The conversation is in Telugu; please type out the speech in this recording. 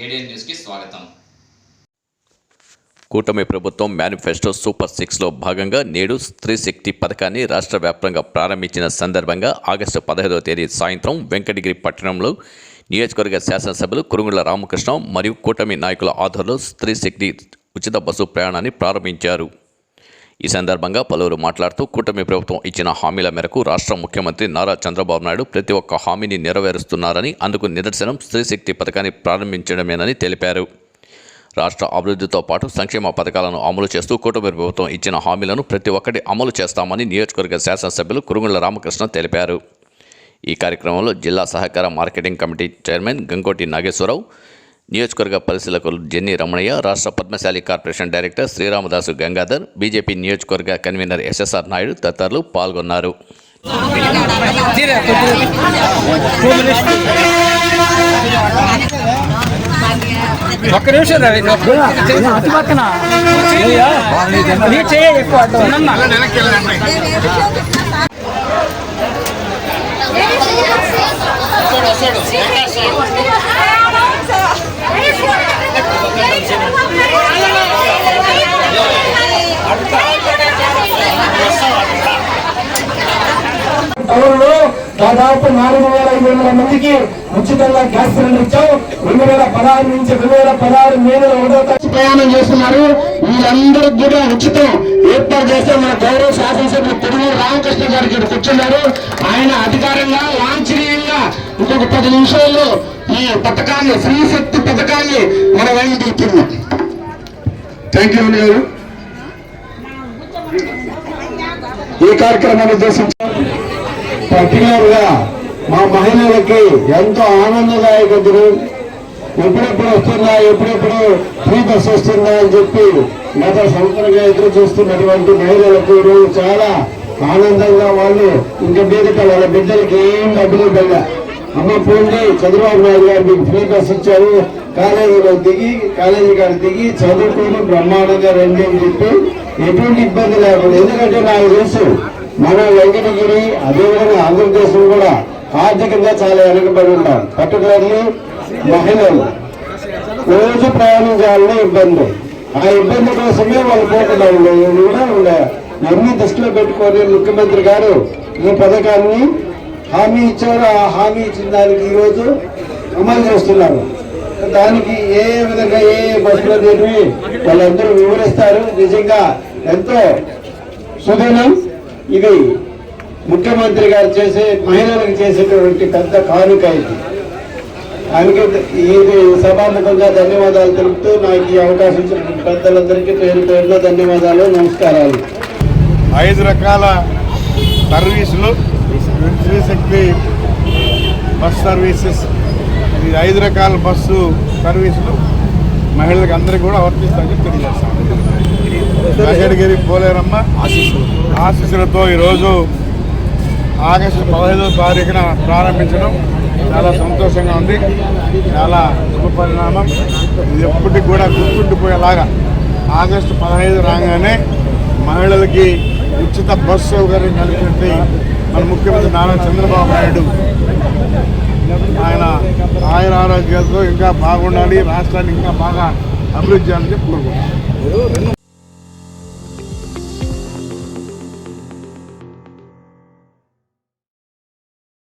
ఏడియన్ న్యూస్కి స్వాగతం. కూటమి ప్రభుత్వం మేనిఫెస్టో సూపర్ సిక్స్లో భాగంగా నేడు స్త్రీ శక్తి పథకాన్ని రాష్ట్ర వ్యాప్తంగా ప్రారంభించిన సందర్భంగా ఆగస్టు పదహైదవ తేదీ సాయంత్రం వెంకటగిరి పట్టణంలో నియోజకవర్గ శాసనసభ్యులు కురుగుల రామకృష్ణ మరియు కూటమి నాయకుల ఆధ్వర్యంలో స్త్రీ శక్తి ఉచిత బస్సు ప్రయాణాన్ని ప్రారంభించారు. ఈ సందర్భంగా పలువురు మాట్లాడుతూ కూటమి ప్రభుత్వం ఇచ్చిన హామీల మేరకు రాష్ట్ర ముఖ్యమంత్రి నారా చంద్రబాబు నాయుడు ప్రతి ఒక్క హామీని నెరవేరుస్తున్నారని అందుకు నిదర్శనం స్త్రీ శక్తి పథకాన్ని ప్రారంభించడమేనని తెలిపారు. రాష్ట్ర అభివృద్ధితో పాటు సంక్షేమ పథకాలను అమలు చేస్తూ కూటమి ప్రభుత్వం ఇచ్చిన హామీలను ప్రతి ఒక్కటి అమలు చేస్తామని నియోజకవర్గ శాసనసభ్యులు కురుగుళ్ళ రామకృష్ణ తెలిపారు. ఈ కార్యక్రమంలో జిల్లా సహకార marketing committee chairman Gangoti Nageswara Rao నియోజకవర్గ పరిశీలకులు జెన్నీ రమణయ్య రాష్ట్ర Padmasali corporation director Sriramadasu Gangadhar BJP నియోజకవర్గ కన్వీనర్ ఎస్ఎస్ఆర్ నాయుడు తదితరులు పాల్గొన్నారు. ఒక్క నిమిషం రవి అతి పక్కన నీ చేయ ఎక్కువ అడ్డం దాదాపు నాలుగు వేల ఐదు వందల మందికి ఉచితంగా గ్యాస్ సిలిండర్ ఇచ్చాం. రెండు వేల పదహారు నుంచి రెండు వేల పదహారు మే నెల ఒకటో తారీఖు ప్రయాణం చేస్తున్నారు. వీళ్ళందరికీ కూడా ఉచితం ఏర్పాటు చేస్తే మన గౌరవ శాసనసభ్యులు తిరుమల రామకృష్ణ గారికి ఇక్కడ కూర్చున్నారు. ఆయన అధికారంగా లాంఛనీయంగా ఇంకొక పది నిమిషాల్లో ఈ పథకాన్ని స్త్రీ శక్తి పథకాన్ని మన వైపు తీస్తున్నాం థ్యాంక్ యూ గారు. ఈ కార్యక్రమాన్ని ఉద్దేశించారు పర్టికులర్గా మా మహిళలకి ఎంతో ఆనందదాయక దినం ఎప్పుడెప్పుడు వస్తుందా ఎప్పుడెప్పుడు ఫ్రీ బస్ వస్తుందా అని చెప్పి గత సంవత్సరంగా ఎదురు చూస్తున్నటువంటి మహిళలకు ఈరోజు చాలా ఆనందంగా వాళ్ళు ఇంకా మీదట వాళ్ళ బిడ్డలకి ఏం డబ్బులు బిడ్డ అమ్మ పోండి చంద్రబాబు నాయుడు గారు మీకు ఫ్రీ బస్ ఇచ్చారు. కాలేజీలో దిగి కాలేజీ గారు దిగి చదువుకొని బ్రహ్మాండంగా రండి అని చెప్పి ఎటువంటి ఇబ్బంది లేకుండా ఎందుకంటే నాకు తెలుసు మన వెంకటగిరి అదేవిధంగా ఆంధ్రప్రదేశ్లో కూడా ఆర్థికంగా చాలా వెనకబడి ఉంటాం పర్టికులర్లీ మహిళలు. రోజు ప్రయాణం చేయాలనే ఇబ్బంది. ఆ ఇబ్బంది కోసమే వాళ్ళు పోకుండా కూడా ఉండే అన్ని దృష్టిలో పెట్టుకొని ముఖ్యమంత్రి గారు ఈ పథకాన్ని హామీ ఇచ్చారు. ఆ హామీ ఇచ్చిన దానికి ఈరోజు అమలు చేస్తున్నారు. దానికి ఏ విధంగా ఏ బస్సులో దేనివి వాళ్ళందరూ వివరిస్తారు. నిజంగా ఎంతో సుదీనం ఇది ముఖ్యమంత్రి గారు చేసే మహిళలకు చేసేటువంటి పెద్ద కానుక ఇది. ఆయనకి ఇది సభాముఖంగా ధన్యవాదాలు తెలుపుతూ నాకు ఈ అవకాశం ఇచ్చినటువంటి పెద్దలందరికీ పేరు పేరున ధన్యవాదాలు నమస్కారాలు. ఐదు రకాల సర్వీసులు శ్రీశక్తి బస్ సర్వీసెస్. ఇది ఐదు రకాల బస్సు సర్వీసులు మహిళలకు అందరికీ కూడా వర్తిస్తాయని తెలియజేస్తాం వెంకటగిరి పోలేరమ్మ. ఆశీస్సులతో ఈరోజు ఆగస్టు పదహైదవ తారీఖున ప్రారంభించడం చాలా సంతోషంగా ఉంది. చాలా శుభ పరిణామం. ఇది ఎప్పటికి కూడా గుర్తుండిపోయేలాగా ఆగస్టు పదహైదు రాగానే మహిళలకి ఉచిత బస్సు సౌకర్యం కలిగినట్టు మన ముఖ్యమంత్రి నారా చంద్రబాబు నాయుడు ఆయన ఆయన ఆరోగ్యాలతో ఇంకా బాగుండాలి రాష్ట్రాన్ని ఇంకా బాగా అభివృద్ధి చేయాలని కోరుకుంటున్నాను